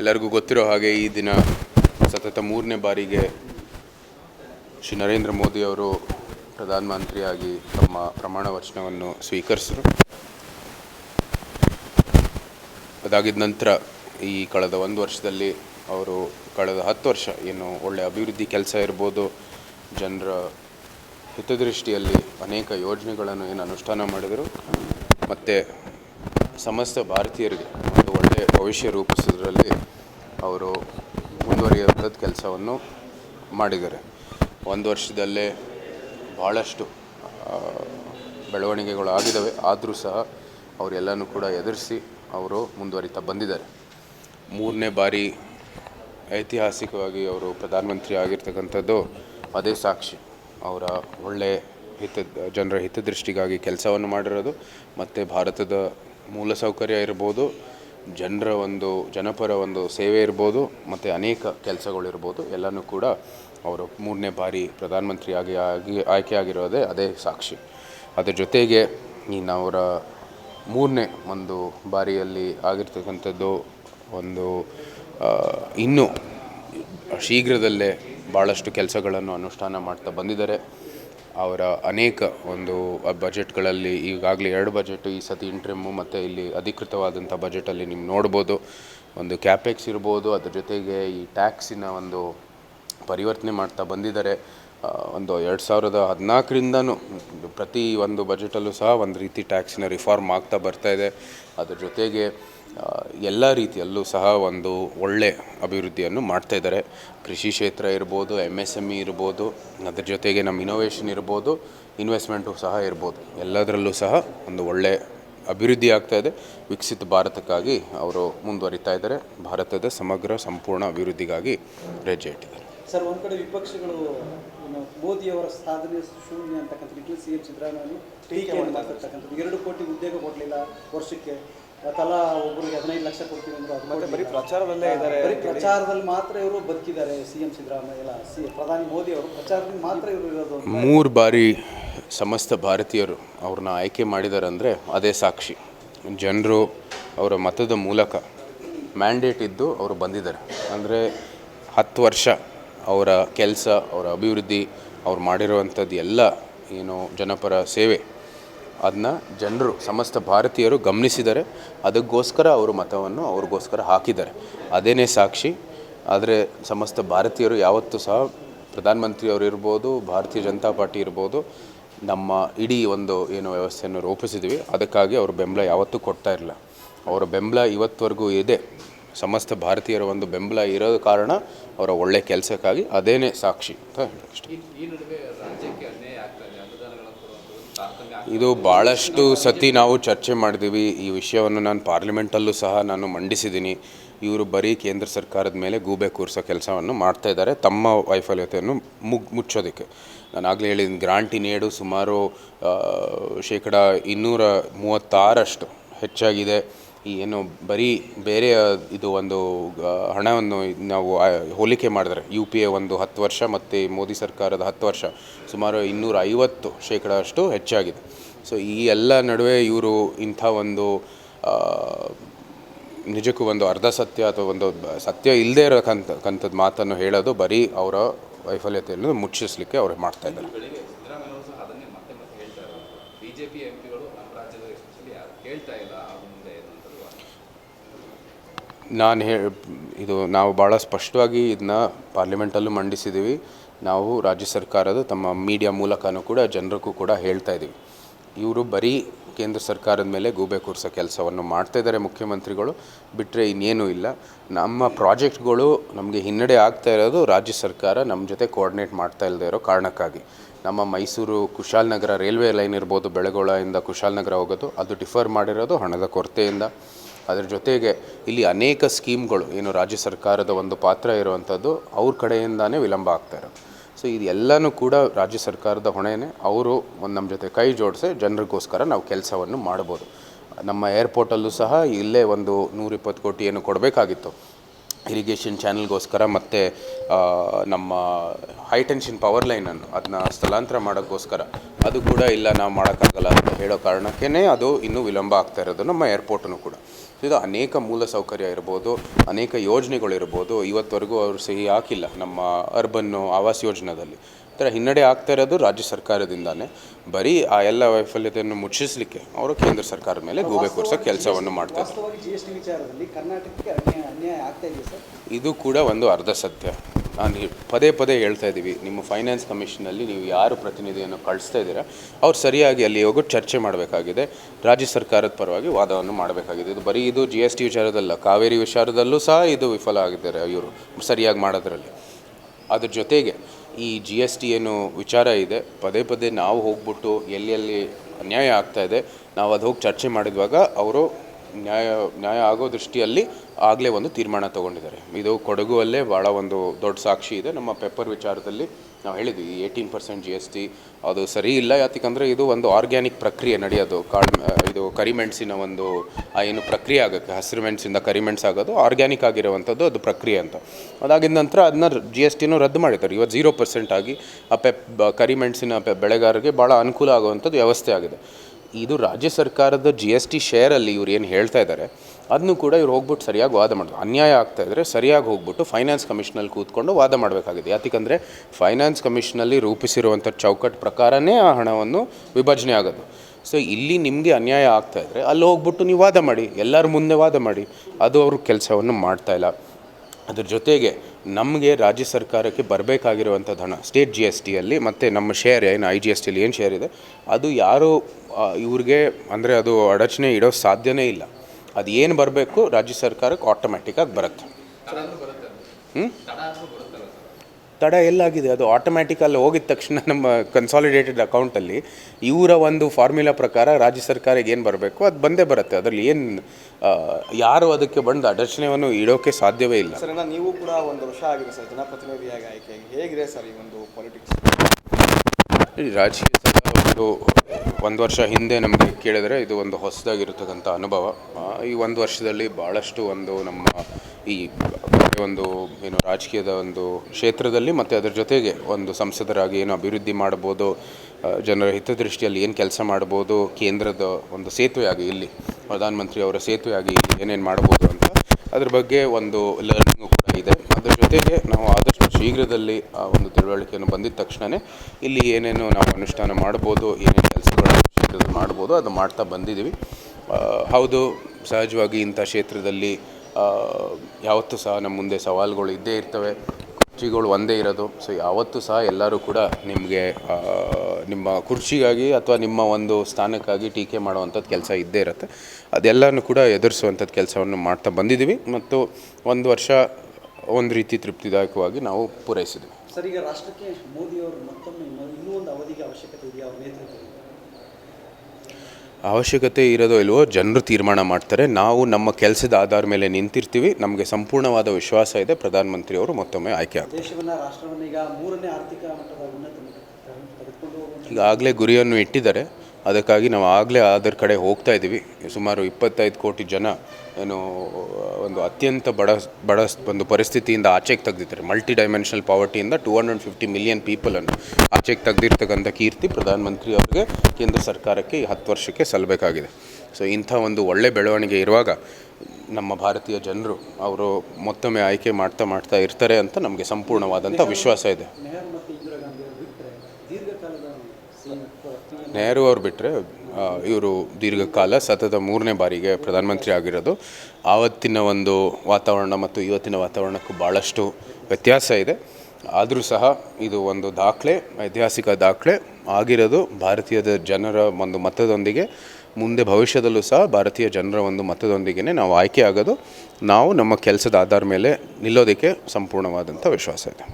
ಎಲ್ಲರಿಗೂ ಗೊತ್ತಿರೋ ಹಾಗೆ ಈ ದಿನ ಸತತ ಮೂರನೇ ಬಾರಿಗೆ ಶ್ರೀ ನರೇಂದ್ರ ಮೋದಿ ಅವರು ಪ್ರಧಾನಮಂತ್ರಿಯಾಗಿ ತಮ್ಮ ಪ್ರಮಾಣ ವಚನವನ್ನು ಸ್ವೀಕರಿಸಿದರು. ಅದಾಗಿದ ನಂತರ ಈ ಕಳೆದ ಒಂದು ವರ್ಷದಲ್ಲಿ ಅವರು ಕಳೆದ ಹತ್ತು ವರ್ಷ ಏನು ಒಳ್ಳೆಯ ಅಭಿವೃದ್ಧಿ ಕೆಲಸ ಇರ್ಬೋದು, ಜನರ ಹಿತದೃಷ್ಟಿಯಲ್ಲಿ ಅನೇಕ ಯೋಜನೆಗಳನ್ನು ಏನು ಅನುಷ್ಠಾನ ಮಾಡಿದರು. ಮತ್ತು ಸಮಸ್ತ ಭಾರತೀಯರಿಗೆ ಭವಿಷ್ಯ ರೂಪಿಸೋದ್ರಲ್ಲಿ ಅವರು ಮುಂದುವರಿಯುವಂಥದ್ದು ಕೆಲಸವನ್ನು ಮಾಡಿದ್ದಾರೆ. ಒಂದು ವರ್ಷದಲ್ಲೇ ಭಾಳಷ್ಟು ಬೆಳವಣಿಗೆಗಳು ಆಗಿದ್ದಾವೆ. ಆದರೂ ಸಹ ಅವರೆಲ್ಲನೂ ಕೂಡ ಎದುರಿಸಿ ಅವರು ಮುಂದುವರಿತಾ ಬಂದಿದ್ದಾರೆ. ಮೂರನೇ ಬಾರಿ ಐತಿಹಾಸಿಕವಾಗಿ ಅವರು ಪ್ರಧಾನಮಂತ್ರಿ ಆಗಿರ್ತಕ್ಕಂಥದ್ದು ಅದೇ ಸಾಕ್ಷಿ. ಅವರ ಒಳ್ಳೆಯ ಹಿತ, ಜನರ ಹಿತದೃಷ್ಟಿಗಾಗಿ ಕೆಲಸವನ್ನು ಮಾಡಿರೋದು. ಮತ್ತು ಭಾರತದ ಮೂಲಸೌಕರ್ಯ ಇರ್ಬೋದು ಜನರ ಒಂದು, ಜನಪರ ಒಂದು ಸೇವೆ ಇರ್ಬೋದು, ಮತ್ತು ಅನೇಕ ಕೆಲಸಗಳಿರ್ಬೋದು, ಎಲ್ಲನೂ ಕೂಡ ಅವರು ಮೂರನೇ ಬಾರಿ ಪ್ರಧಾನಮಂತ್ರಿಯಾಗಿ ಆಗಿ ಆಯ್ಕೆಯಾಗಿರೋದೇ ಅದೇ ಸಾಕ್ಷಿ. ಅದರ ಜೊತೆಗೆ ಇನ್ನು ಅವರ ಮೂರನೇ ಒಂದು ಬಾರಿಯಲ್ಲಿ ಆಗಿರ್ತಕ್ಕಂಥದ್ದು ಒಂದು ಇನ್ನೂ ಶೀಘ್ರದಲ್ಲೇ ಭಾಳಷ್ಟು ಕೆಲಸಗಳನ್ನು ಅನುಷ್ಠಾನ ಮಾಡ್ತಾ ಬಂದಿದ್ದಾರೆ. ಅವರ ಅನೇಕ ಒಂದು ಬಜೆಟ್ಗಳಲ್ಲಿ ಈಗಾಗಲೇ ಎರಡು ಬಜೆಟ್ ಈ ಸತಿ ಇಂಟ್ರಿಮು ಮತ್ತು ಇಲ್ಲಿ ಅಧಿಕೃತವಾದಂಥ ಬಜೆಟಲ್ಲಿ ನೀವು ನೋಡ್ಬೋದು. ಒಂದು ಕ್ಯಾಪೆಕ್ಸ್ ಇರ್ಬೋದು, ಅದ್ರ ಜೊತೆಗೆ ಈ ಟ್ಯಾಕ್ಸಿನ ಒಂದು ಪರಿವರ್ತನೆ ಮಾಡ್ತಾ ಬಂದಿದ್ದಾರೆ. ಒಂದು ಎರಡು ಸಾವಿರದ ಹದಿನಾಲ್ಕರಿಂದನೂ ಪ್ರತಿ ಒಂದು ಬಜೆಟಲ್ಲೂ ಸಹ ಒಂದು ರೀತಿ ಟ್ಯಾಕ್ಸಿನ ರಿಫಾರ್ಮ್ ಆಗ್ತಾ ಬರ್ತಾ ಇದೆ. ಅದ್ರ ಜೊತೆಗೆ ಎಲ್ಲ ರೀತಿಯಲ್ಲೂ ಸಹ ಒಂದು ಒಳ್ಳೆ ಅಭಿವೃದ್ಧಿಯನ್ನು ಮಾಡ್ತಾ ಇದ್ದಾರೆ. ಕೃಷಿ ಕ್ಷೇತ್ರ ಇರ್ಬೋದು ಎಂ ಎಸ್ ಎಂ ಇ ಇರ್ಬೋದು, ಅದ್ರ ಜೊತೆಗೆ ನಮ್ಮ ಇನೋವೇಷನ್ ಇರ್ಬೋದು ಇನ್ವೆಸ್ಟ್ಮೆಂಟು ಸಹ ಇರ್ಬೋದು. ಎಲ್ಲದರಲ್ಲೂ ಸಹ ಒಂದು ಒಳ್ಳೆ ಅಭಿವೃದ್ಧಿ ಆಗ್ತಾ ಇದೆ. ವಿಕಸಿತ ಭಾರತಕ್ಕಾಗಿ ಅವರು ಮುಂದುವರಿತಾ ಇದ್ದಾರೆ. ಭಾರತದ ಸಮಗ್ರ, ಸಂಪೂರ್ಣ ಅಭಿವೃದ್ಧಿಗಾಗಿ ಹೆಜ್ಜೆ ಇಟ್ಟಿದ್ದಾರೆ ಸರ್ ಒಂದು ಕಡೆ ವಿಪಕ್ಷಗಳು ಮೋದಿಯವರ ಸಾಧನೆ ಶೂನ್ಯ ಅಂತಕ್ಕಂಥ ನಿಟ್ಟಿನಲ್ಲಿ ಸಿ ಎಂ ಸಿದ್ದರಾಮಯ್ಯ ಟೀಕೆ ಮಾಡ್ತಿರ್ತಕ್ಕಂಥದ್ದು. ಎರಡು ಕೋಟಿ ಉದ್ಯೋಗ ಕೊಡಲಿಲ್ಲ ವರ್ಷಕ್ಕೆ. ತಲಾ ಒಬ್ಬರಿಗೆ ಹದಿನೈದು ಲಕ್ಷ ಕೊಡ್ತೀವಿ ಅಂದ್ರೆ ಅದು ಮತ್ತೆ ಬರೀ ಪ್ರಚಾರದಲ್ಲೇ ಇದ್ದಾರೆ ಬರೀ ಪ್ರಚಾರದಲ್ಲಿ ಮಾತ್ರ ಇವರು ಬದುಕಿದ್ದಾರೆ ಸಿ ಎಂ ಸಿದ್ದರಾಮಯ್ಯ ಸಿ ಪ್ರಧಾನಿ ಮೋದಿ ಅವರು. ಪ್ರಚಾರದಲ್ಲಿ ಮಾತ್ರ ಇವರು ಇರೋದು ಮೂರು ಬಾರಿ ಸಮಸ್ತ ಭಾರತೀಯರು ಅವ್ರನ್ನ ಆಯ್ಕೆ ಮಾಡಿದ್ದಾರೆ ಅಂದರೆ ಅದೇ ಸಾಕ್ಷಿ. ಜನರು ಅವರ ಮತದ ಮೂಲಕ ಮ್ಯಾಂಡೇಟ್ ಇದ್ದು ಅವರು ಬಂದಿದ್ದಾರೆ. ಅಂದರೆ ಹತ್ತು ವರ್ಷ ಅವರ ಕೆಲಸ, ಅವರ ಅಭಿವೃದ್ಧಿ, ಅವ್ರು ಮಾಡಿರುವಂಥದ್ದು ಎಲ್ಲ ಏನು ಜನಪರ ಸೇವೆ. ಅದನ್ನ ಜನರು, ಸಮಸ್ತ ಭಾರತೀಯರು ಗಮನಿಸಿದ್ದಾರೆ ಅದಕ್ಕೋಸ್ಕರ ಅವರು ಮತವನ್ನು ಅವ್ರಿಗೋಸ್ಕರ ಹಾಕಿದ್ದಾರೆ. ಅದೇನೇ ಸಾಕ್ಷಿ, ಆದರೆ ಸಮಸ್ತ ಭಾರತೀಯರು ಯಾವತ್ತೂ ಸಹ ಪ್ರಧಾನಮಂತ್ರಿಯವರು ಇರ್ಬೋದು, ಭಾರತೀಯ ಜನತಾ ಪಾರ್ಟಿ ಇರ್ಬೋದು, ನಮ್ಮ ಇಡೀ ಒಂದು ಏನು ವ್ಯವಸ್ಥೆಯನ್ನು ರೂಪಿಸಿದ್ವಿ. ಅದಕ್ಕಾಗಿ ಅವರು ಬೆಂಬಲ ಯಾವತ್ತೂ ಕೊಡ್ತಾ ಇರಲಿಲ್ಲ. ಅವರ ಬೆಂಬಲ ಇವತ್ತುವರೆಗೂ ಇದೆ. ಸಮಸ್ತ ಭಾರತೀಯರ ಒಂದು ಬೆಂಬಲ ಇರೋ ಕಾರಣ ಅವರ ಒಳ್ಳೆ ಕೆಲಸಕ್ಕಾಗಿ ಅದೇನೇ ಸಾಕ್ಷಿ ಅಂತ ಇಷ್ಟ ಇದು ಭಾಳಷ್ಟು ಸತಿ ನಾವು ಚರ್ಚೆ ಮಾಡಿದ್ದೀವಿ ಈ ವಿಷಯವನ್ನು ನಾನು ಪಾರ್ಲಿಮೆಂಟಲ್ಲೂ ಸಹ ನಾನು ಮಂಡಿಸಿದ್ದೀನಿ. ಇವರು ಬರೀ ಕೇಂದ್ರ ಸರ್ಕಾರದ ಮೇಲೆ ಗೂಬೆ ಕೂರಿಸೋ ಕೆಲಸವನ್ನು ಮಾಡ್ತಾ ಇದ್ದಾರೆ. ತಮ್ಮ ವೈಫಲ್ಯತೆಯನ್ನು ಮುಗ್ ಮುಚ್ಚೋದಕ್ಕೆ. ನಾನು ಆಗಲೇ ಹೇಳಿದ್ದೀನಿ ಗ್ರಾಂಟಿ ನೇಡು ಸುಮಾರು ಶೇಕಡ ಇನ್ನೂರ ಮೂವತ್ತಾರಷ್ಟು ಹೆಚ್ಚಾಗಿದೆ. ಏನು ಬರೀ ಬೇರೆ ಇದು ಒಂದು ಹಣವನ್ನು ನಾವು ಹೋಲಿಕೆ ಮಾಡಿದ್ರೆ, ಯು ಪಿ ಎ ಒಂದು ಹತ್ತು ವರ್ಷ ಮತ್ತು ಮೋದಿ ಸರ್ಕಾರದ ಹತ್ತು ವರ್ಷ, ಸುಮಾರು ಇನ್ನೂರ ಐವತ್ತು ಶೇಕಡ ಅಷ್ಟು ಹೆಚ್ಚಾಗಿದೆ. ಸೊ ಈ ಎಲ್ಲ ನಡುವೆ ಇವರು ಇಂಥ ಒಂದು ನಿಜಕ್ಕೂ ಒಂದು ಅರ್ಧ ಸತ್ಯ ಅಥವಾ ಒಂದು ಸತ್ಯ ಇಲ್ಲದೇ ಇರೋಕ್ಕಂಥ ಮಾತನ್ನು ಹೇಳೋದು ಬರೀ ಅವರ ವೈಫಲ್ಯತೆಯನ್ನು ಮುಚ್ಚಿಸಲಿಕ್ಕೆ ಅವರು ಮಾಡ್ತಾ ಇದ್ದಾರೆ. ಹೇಳ್ತಾ ಸಿದ್ದರಾಮಯ್ಯ ನಾನು ಹೇ ಇದು ನಾವು ಭಾಳ ಸ್ಪಷ್ಟವಾಗಿ ಇದನ್ನ ಪಾರ್ಲಿಮೆಂಟಲ್ಲೂ ಮಂಡಿಸಿದ್ದೀವಿ ನಾವು ರಾಜ್ಯ ಸರ್ಕಾರದ ತಮ್ಮ ಮೀಡಿಯಾ ಮೂಲಕನೂ ಕೂಡ ಜನರಿಗೂ ಕೂಡ ಹೇಳ್ತಾ ಇದ್ದೀವಿ ಇವರು ಬರೀ ಕೇಂದ್ರ ಸರ್ಕಾರದ ಮೇಲೆ ಗೂಬೆ ಕೂರಿಸೋ ಕೆಲಸವನ್ನು ಮಾಡ್ತಾ ಇದ್ದಾರೆ ಮುಖ್ಯಮಂತ್ರಿಗಳು. ಬಿಟ್ಟರೆ ಇನ್ನೇನೂ ಇಲ್ಲ. ನಮ್ಮ ಪ್ರಾಜೆಕ್ಟ್ಗಳು ನಮಗೆ ಹಿನ್ನಡೆ ಆಗ್ತಾ ಇರೋದು ರಾಜ್ಯ ಸರ್ಕಾರ ನಮ್ಮ ಜೊತೆ ಕೋಆರ್ಡಿನೇಟ್ ಮಾಡ್ತಾ ಇಲ್ಲದೆ ಇರೋ ಕಾರಣಕ್ಕಾಗಿ. ನಮ್ಮ ಮೈಸೂರು ಕುಶಾಲನಗರ ರೈಲ್ವೆ ಲೈನ್ ಇರ್ಬೋದು ಬೆಳಗೊಳದಿಂದ ಕುಶಾಲನಗರ ಹೋಗೋದು, ಅದು ಡಿಫರ್ ಮಾಡಿರೋದು ಹಣದ ಕೊರತೆಯಿಂದ. ಅದರ ಜೊತೆಗೆ ಇಲ್ಲಿ ಅನೇಕ ಸ್ಕೀಮ್ಗಳು, ಏನು ರಾಜ್ಯ ಸರ್ಕಾರದ ಒಂದು ಪಾತ್ರ ಇರುವಂಥದ್ದು ಅವ್ರ ಕಡೆಯಿಂದಾನೇ ವಿಳಂಬ ಆಗ್ತಾ ಇರೋದು. ಸೊ ಇದು ಕೂಡ ರಾಜ್ಯ ಸರ್ಕಾರದ ಹೊಣೆನೇ. ಅವರು ಒಂದು ನಮ್ಮ ಜೊತೆ ಕೈ ಜೋಡಿಸಿ, ಜನರಿಗೋಸ್ಕರ ನಾವು ಕೆಲಸವನ್ನು ಮಾಡ್ಬೋದು. ನಮ್ಮ ಏರ್ಪೋರ್ಟಲ್ಲೂ ಸಹ ಇಲ್ಲೇ ಒಂದು ನೂರಿಪ್ಪತ್ತು ಕೋಟಿ ಏನು ಕೊಡಬೇಕಾಗಿತ್ತು. ಇರಿಗೇಷನ್ ಚಾನಲ್ಗೋಸ್ಕರ ಮತ್ತು ನಮ್ಮ ಹೈ ಟೆನ್ಷನ್ ಪವರ್ ಲೈನನ್ನು ಅದನ್ನ ಸ್ಥಳಾಂತರ ಮಾಡೋಕ್ಕೋಸ್ಕರ. ಅದು ಕೂಡ ಇಲ್ಲ, ನಾವು ಮಾಡೋಕ್ಕಾಗಲ್ಲ ಅಂತ ಹೇಳೋ ಕಾರಣಕ್ಕೇ ಅದು ಇನ್ನೂ ವಿಳಂಬ ಆಗ್ತಾ ಇರೋದು ನಮ್ಮ ಏರ್ಪೋರ್ಟನ್ನು ಕೂಡ. ಇದು ಅನೇಕ ಮೂಲ ಸೌಕರ್ಯ ಇರ್ಬೋದು, ಅನೇಕ ಯೋಜನೆಗಳಿರ್ಬೋದು ಇವತ್ತವರೆಗೂ ಅವರು ಸಹಿ ಹಾಕಿಲ್ಲ ನಮ್ಮ ಅರ್ಬನ್ನು ಆವಾಸ್ ಯೋಜನೆಯಲ್ಲಿ ಈ ಥರ ಹಿನ್ನಡೆ ಆಗ್ತಾ ಇರೋದು ರಾಜ್ಯ ಸರ್ಕಾರದಿಂದಲೇ ಬರೀ ಆ ಎಲ್ಲ ವೈಫಲ್ಯತೆಯನ್ನು ಮುಚ್ಚಿಸಲಿಕ್ಕೆ ಅವರು ಕೇಂದ್ರ ಸರ್ಕಾರದ ಮೇಲೆ ಗೂಬೆ ಕೂರಿಸೋ ಕೆಲಸವನ್ನು ಮಾಡ್ತಾರೆ ಇದು ಕೂಡ ಒಂದು ಅರ್ಧ ಸತ್ಯ. ನಾನು ಪದೇ ಪದೇ ಹೇಳ್ತಾ ಇದ್ದೀವಿ ನಿಮ್ಮ ಫೈನಾನ್ಸ್ ಕಮಿಷನಲ್ಲಿ ನೀವು ಯಾರು ಪ್ರತಿನಿಧಿಯನ್ನು ಕಳಿಸ್ತಾ ಇದ್ದೀರಾ ಅವ್ರು ಸರಿಯಾಗಿ ಅಲ್ಲಿ ಹೋಗಿ ಚರ್ಚೆ ಮಾಡಬೇಕಾಗಿದೆ ರಾಜ್ಯ ಸರ್ಕಾರದ ಪರವಾಗಿ ವಾದವನ್ನು ಮಾಡಬೇಕಾಗಿದೆ. ಇದು ಬರೀ ಇದು ಜಿ ಎಸ್ ಟಿ ವಿಚಾರದಲ್ಲ ಕಾವೇರಿ ವಿಚಾರದಲ್ಲೂ ಸಹ ಇದು ವಿಫಲ ಆಗಿದ್ದಾರೆ ಇವರು ಸರಿಯಾಗಿ ಮಾಡೋದ್ರಲ್ಲಿ. ಅದ್ರ ಜೊತೆಗೆ ಈ ಜಿ ಎಸ್ ಟಿ ಏನು ವಿಚಾರ ಇದೆ. ಪದೇ ಪದೇ ನಾವು ಹೋಗ್ಬಿಟ್ಟು ಎಲ್ಲೆಲ್ಲಿ ಅನ್ಯಾಯ ಆಗ್ತಾ ಇದೆ, ನಾವು ಅದು ಹೋಗಿ ಚರ್ಚೆ ಮಾಡಿದ್ವಾಗ ಅವರು ನ್ಯಾಯ ನ್ಯಾಯ ಆಗೋ ದೃಷ್ಟಿಯಲ್ಲಿ ಆಗಲೇ ಒಂದು ತೀರ್ಮಾನ ತಗೊಂಡಿದ್ದಾರೆ. ಇದು ಕೊಡಗುವಲ್ಲೇ ಭಾಳ ಒಂದು ದೊಡ್ಡ ಸಾಕ್ಷಿ ಇದೆ. ನಮ್ಮ ಪೇಪರ್ ವಿಚಾರದಲ್ಲಿ ನಾವು ಹೇಳಿದ್ವಿ eighteen percent G S T ಅದು ಸರಿ ಇಲ್ಲ ಯಾತಕ್ಕಂದರೆ ಇದು ಒಂದು ಆರ್ಗ್ಯಾನಿಕ್ ಪ್ರಕ್ರಿಯೆ ನಡೆಯೋದು. ಕಾಳು ಇದು ಕರಿಮೆಣಸಿನ ಒಂದು ಏನು ಪ್ರಕ್ರಿಯೆ ಆಗೋಕ್ಕೆ ಹಸಿರು ಮೆಣಸಿಂದ ಕರಿಮೆಣಸು ಆಗೋದು ಆರ್ಗ್ಯಾನಿಕ್ ಆಗಿರುವಂಥದ್ದು ಅದು ಪ್ರಕ್ರಿಯೆ ಅಂತ. ಅದಾಗಿದ ನಂತರ ಅದನ್ನ ಜಿ ಎಸ್ ಟಿನೂ ರದ್ದು ಮಾಡಿದ್ದಾರೆ. ಇವತ್ತು ಜೀರೋ ಪರ್ಸೆಂಟ್ ಆಗಿ ಆ ಪೆಪ್ ಕರಿಮೆಣಸಿನ ಬೆಳೆಗಾರರಿಗೆ ಭಾಳ ಅನುಕೂಲ ಆಗುವಂಥದ್ದು ವ್ಯವಸ್ಥೆ ಆಗಿದೆ. ಇದು ರಾಜ್ಯ ಸರ್ಕಾರದ ಜಿ ಎಸ್ ಟಿ ಶೇರಲ್ಲಿ ಇವ್ರು ಏನು ಹೇಳ್ತಾ ಇದ್ದಾರೆ ಅದನ್ನು ಕೂಡ ಇವ್ರು ಹೋಗ್ಬಿಟ್ಟು ಸರಿಯಾಗಿ ವಾದ ಮಾಡೋದು ಅನ್ಯಾಯ ಆಗ್ತಾ ಇದ್ದರೆ ಸರಿಯಾಗಿ ಹೋಗ್ಬಿಟ್ಟು ಫೈನಾನ್ಸ್ ಕಮಿಷನಲ್ಲಿ ಕೂತ್ಕೊಂಡು ವಾದ ಮಾಡಬೇಕಾಗಿದೆ. ಯಾತಕ್ಕಂದರೆ ಫೈನಾನ್ಸ್ ಕಮಿಷನಲ್ಲಿ ರೂಪಿಸಿರುವಂಥ ಚೌಕಟ್ಟು ಪ್ರಕಾರನೇ ಆ ಹಣವನ್ನು ವಿಭಜನೆ ಆಗೋದು. ಸೊ ಇಲ್ಲಿ ನಿಮಗೆ ಅನ್ಯಾಯ ಆಗ್ತಾ ಇದ್ದರೆ ಅಲ್ಲಿ ಹೋಗ್ಬಿಟ್ಟು ನೀವು ವಾದ ಮಾಡಿ, ಎಲ್ಲರ ಮುಂದೆ ವಾದ ಮಾಡಿ, ಅದು ಅವರು ಕೆಲಸವನ್ನು ಮಾಡ್ತಾ ಇಲ್ಲ. ಅದ್ರ ಜೊತೆಗೆ ನಮಗೆ ರಾಜ್ಯ ಸರ್ಕಾರಕ್ಕೆ ಬರಬೇಕಾಗಿರುವಂಥ ಹಣ ಸ್ಟೇಟ್ ಜಿ ಎಸ್ ಟಿಯಲ್ಲಿ ಮತ್ತು ನಮ್ಮ ಶೇರ್ ಏನು ಐ ಜಿ ಎಸ್ ಟಿಯಲ್ಲಿ ಏನು ಶೇರ್ ಇದೆ ಅದು ಯಾರು ಇವ್ರಿಗೆ ಅಂದರೆ ಅದು ಅಡಚಣೆ ಇಡೋ ಸಾಧ್ಯನೇ ಇಲ್ಲ. ಅದು ಏನು ಬರಬೇಕು ರಾಜ್ಯ ಸರ್ಕಾರಕ್ಕೆ ಆಟೋಮ್ಯಾಟಿಕ್ಕಾಗಿ ಬರುತ್ತೆ. ಹ್ಞೂ ತಡ ಎಲ್ಲಾಗಿದೆ ಅದು ಆಟೋಮ್ಯಾಟಿಕಲ್ಲಿ ಹೋಗಿದ ತಕ್ಷಣ ನಮ್ಮ ಕನ್ಸಾಲಿಡೇಟೆಡ್ ಅಕೌಂಟಲ್ಲಿ ಇವರ ಒಂದು ಫಾರ್ಮುಲಾ ಪ್ರಕಾರ ರಾಜ್ಯ ಸರ್ಕಾರಕ್ಕೆ ಏನು ಬರಬೇಕು ಅದು ಬಂದೇ ಬರುತ್ತೆ. ಅದರಲ್ಲಿ ಏನು ಯಾರು ಅದಕ್ಕೆ ಬಂದು ಅಡಚಣೆಯನ್ನು ಇಡೋಕೆ ಸಾಧ್ಯವೇ ಇಲ್ಲ. ಸರ್ ನೀವು ಕೂಡ ಒಂದು ವರ್ಷ ಆಗಿದೆ ಸರ್ ಜನಪ್ರತಿನಿಧಿಯಾಗಿ ಆಯ್ಕೆ. ಹೇಗಿದೆ ಸರ್ ಈ ಒಂದು ಪಾಲಿಟಿಕ್ಸ್ ರಾಜಕೀಯ ಒಂದು ಒಂದು ವರ್ಷ ಹಿಂದೆ ನಮಗೆ ಕೇಳಿದರೆ ಇದು ಒಂದು ಹೊಸದಾಗಿರ್ತಕ್ಕಂಥ ಅನುಭವ. ಈ ಒಂದು ವರ್ಷದಲ್ಲಿ ಭಾಳಷ್ಟು ಒಂದು ನಮ್ಮ ಈ ಒಂದು, ಏನು, ರಾಜಕೀಯದ ಒಂದು ಕ್ಷೇತ್ರದಲ್ಲಿ ಮತ್ತು ಅದರ ಜೊತೆಗೆ ಒಂದು ಸಂಸದರಾಗಿ ಏನು ಅಭಿವೃದ್ಧಿ ಮಾಡ್ಬೋದು ಜನರ ಹಿತದೃಷ್ಟಿಯಲ್ಲಿ ಏನು ಕೆಲಸ ಮಾಡ್ಬೋದು, ಕೇಂದ್ರದ ಒಂದು ಸೇತುವೆಯಾಗಿ ಇಲ್ಲಿ, ಪ್ರಧಾನಮಂತ್ರಿ ಅವರ ಸೇತುವೆಯಾಗಿ ಏನೇನು ಮಾಡ್ಬೋದು ಅಂತ ಅದ್ರ ಬಗ್ಗೆ ಒಂದು ಲರ್ನಿಂಗು ಕೂಡ ಇದೆ. ಅದರ ಜೊತೆಗೆ ನಾವು ಆದಷ್ಟು ಶೀಘ್ರದಲ್ಲಿ ಆ ಒಂದು ತಿಳುವಳಿಕೆಯನ್ನು ಬಂದಿದ ತಕ್ಷಣವೇ ಇಲ್ಲಿ ಏನೇನು ನಾವು ಅನುಷ್ಠಾನ ಮಾಡ್ಬೋದು, ಏನೇನು ಕೆಲಸಗಳನ್ನು ಮಾಡ್ಬೋದು, ಅದು ಮಾಡ್ತಾ ಬಂದಿದ್ದೀವಿ ಹೌದು, ಸಹಜವಾಗಿ ಇಂಥ ಕ್ಷೇತ್ರದಲ್ಲಿ ಯಾವತ್ತೂ ಸಹ ನಮ್ಮ ಮುಂದೆ ಸವಾಲುಗಳು ಇದ್ದೇ ಇರ್ತವೆ. ಕುರ್ಚಿಗಳು ಒಂದೇ ಇರೋದು. ಸೊ ಯಾವತ್ತೂ ಸಹ ಎಲ್ಲರೂ ಕೂಡ ನಿಮಗೆ ನಿಮ್ಮ ಕುರ್ಚಿಗಾಗಿ ಅಥವಾ ನಿಮ್ಮ ಒಂದು ಸ್ಥಾನಕ್ಕಾಗಿ ಟೀಕೆ ಮಾಡುವಂಥದ್ದು ಕೆಲಸ ಇದ್ದೇ ಇರುತ್ತೆ. ಅದೆಲ್ಲನೂ ಕೂಡ ಎದುರಿಸುವಂಥದ್ದು ಕೆಲಸವನ್ನು ಮಾಡ್ತಾ ಬಂದಿದ್ದೀವಿ. ಮತ್ತು ಒಂದು ವರ್ಷ ಒಂದು ರೀತಿ ತೃಪ್ತಿದಾಯಕವಾಗಿ ನಾವು ಪೂರೈಸಿದ್ವಿ ಸರ್, ಈಗ ರಾಷ್ಟ್ರಕ್ಕೆ ಮೋದಿಯವರು ಮತ್ತೊಮ್ಮೆ ಇನ್ನೂ- ಒಂದು ಅವಧಿಗೆ ಅವಶ್ಯಕತೆ ಇದೆಯಾ? ಅವ್ರ ನೇತೃತ್ವದಲ್ಲಿ? ಅವಶ್ಯಕತೆ ಇರೋದೋ ಇಲ್ವೋ ಜನರು ತೀರ್ಮಾನ ಮಾಡ್ತಾರೆ. ನಾವು ನಮ್ಮ ಕೆಲಸದ ಆಧಾರ ಮೇಲೆ ನಿಂತಿರ್ತೀವಿ. ನಮಗೆ ಸಂಪೂರ್ಣವಾದ ವಿಶ್ವಾಸ ಇದೆ. ಪ್ರಧಾನಮಂತ್ರಿಯವರು ಮತ್ತೊಮ್ಮೆ ಆಯ್ಕೆ ಆಗ್ತಾರೆ. ಈಗಾಗಲೇ ಗುರಿಯನ್ನು ಇಟ್ಟಿದ್ದಾರೆ. ಅದಕ್ಕಾಗಿ ನಾವು ಆಗಲೇ ಅದರ ಕಡೆ ಹೋಗ್ತಾ ಇದ್ದೀವಿ. ಸುಮಾರು ಇಪ್ಪತ್ತೈದು ಕೋಟಿ ಜನ ಏನು, ಒಂದು ಅತ್ಯಂತ ಬಡ ಬಡ ಒಂದು ಪರಿಸ್ಥಿತಿಯಿಂದ ಆಚೆಗೆ ತೆಗೆದಿದ್ದಾರೆ. ಮಲ್ಟಿ ಡೈಮೆನ್ಷನಲ್ ಪಾವರ್ಟಿಯಿಂದ ಟೂ ಹಂಡ್ರೆಡ್ ಫಿಫ್ಟಿ ಮಿಲಿಯನ್ ಪೀಪಲನ್ನು ಆಚೆಗೆ ತೆಗೆದಿರ್ತಕ್ಕಂಥ ಕೀರ್ತಿ ಪ್ರಧಾನಮಂತ್ರಿ ಅವರಿಗೆ ಕೇಂದ್ರ ಸರ್ಕಾರಕ್ಕೆ ಈ ಹತ್ತು ವರ್ಷಕ್ಕೆ ಸಲ್ಲಬೇಕಾಗಿದೆ. ಸೊ ಇಂಥ ಒಂದು ಒಳ್ಳೆ ಬೆಳವಣಿಗೆ ಇರುವಾಗ ನಮ್ಮ ಭಾರತೀಯ ಜನರು ಅವರು ಮತ್ತೊಮ್ಮೆ ಆಯ್ಕೆ ಮಾಡ್ತಾ ಮಾಡ್ತಾ ಇರ್ತಾರೆ ಅಂತ ನಮಗೆ ಸಂಪೂರ್ಣವಾದಂಥ ವಿಶ್ವಾಸ ಇದೆ ನೆಹರು ಮತ್ತು ಇಂದಿರಾ ಗಾಂಧಿ ಅವರು ಬಿಟ್ಟರೆ ದೀರ್ಘಕಾಲದ ಸಿ- ಪ- ನೆಹರು ಅವ್ರು ಬಿಟ್ಟರೆ ಇವರು ದೀರ್ಘಕಾಲ ಸತತ ಮೂರನೇ ಬಾರಿಗೆ ಪ್ರಧಾನಮಂತ್ರಿ ಆಗಿರೋದು. ಆವತ್ತಿನ ಒಂದು ವಾತಾವರಣ ಮತ್ತು ಇವತ್ತಿನ ವಾತಾವರಣಕ್ಕೂ ಭಾಳಷ್ಟು ವ್ಯತ್ಯಾಸ ಇದೆ. ಆದರೂ ಸಹ ಇದು ಒಂದು ದಾಖಲೆ, ಐತಿಹಾಸಿಕ ದಾಖಲೆ ಆಗಿರೋದು. ಭಾರತೀಯದ ಜನರ ಒಂದು ಮತದೊಂದಿಗೆ, ಮುಂದೆ ಭವಿಷ್ಯದಲ್ಲೂ ಸಹ ಭಾರತೀಯ ಜನರ ಒಂದು ಮತದೊಂದಿಗೆ ನಾವು ಆಯ್ಕೆ ಆಗೋದು. ನಾವು ನಮ್ಮ ಕೆಲಸದ ಆಧಾರ ಮೇಲೆ ನಿಲ್ಲೋದಕ್ಕೆ ಸಂಪೂರ್ಣವಾದಂಥ ವಿಶ್ವಾಸ ಇದೆ.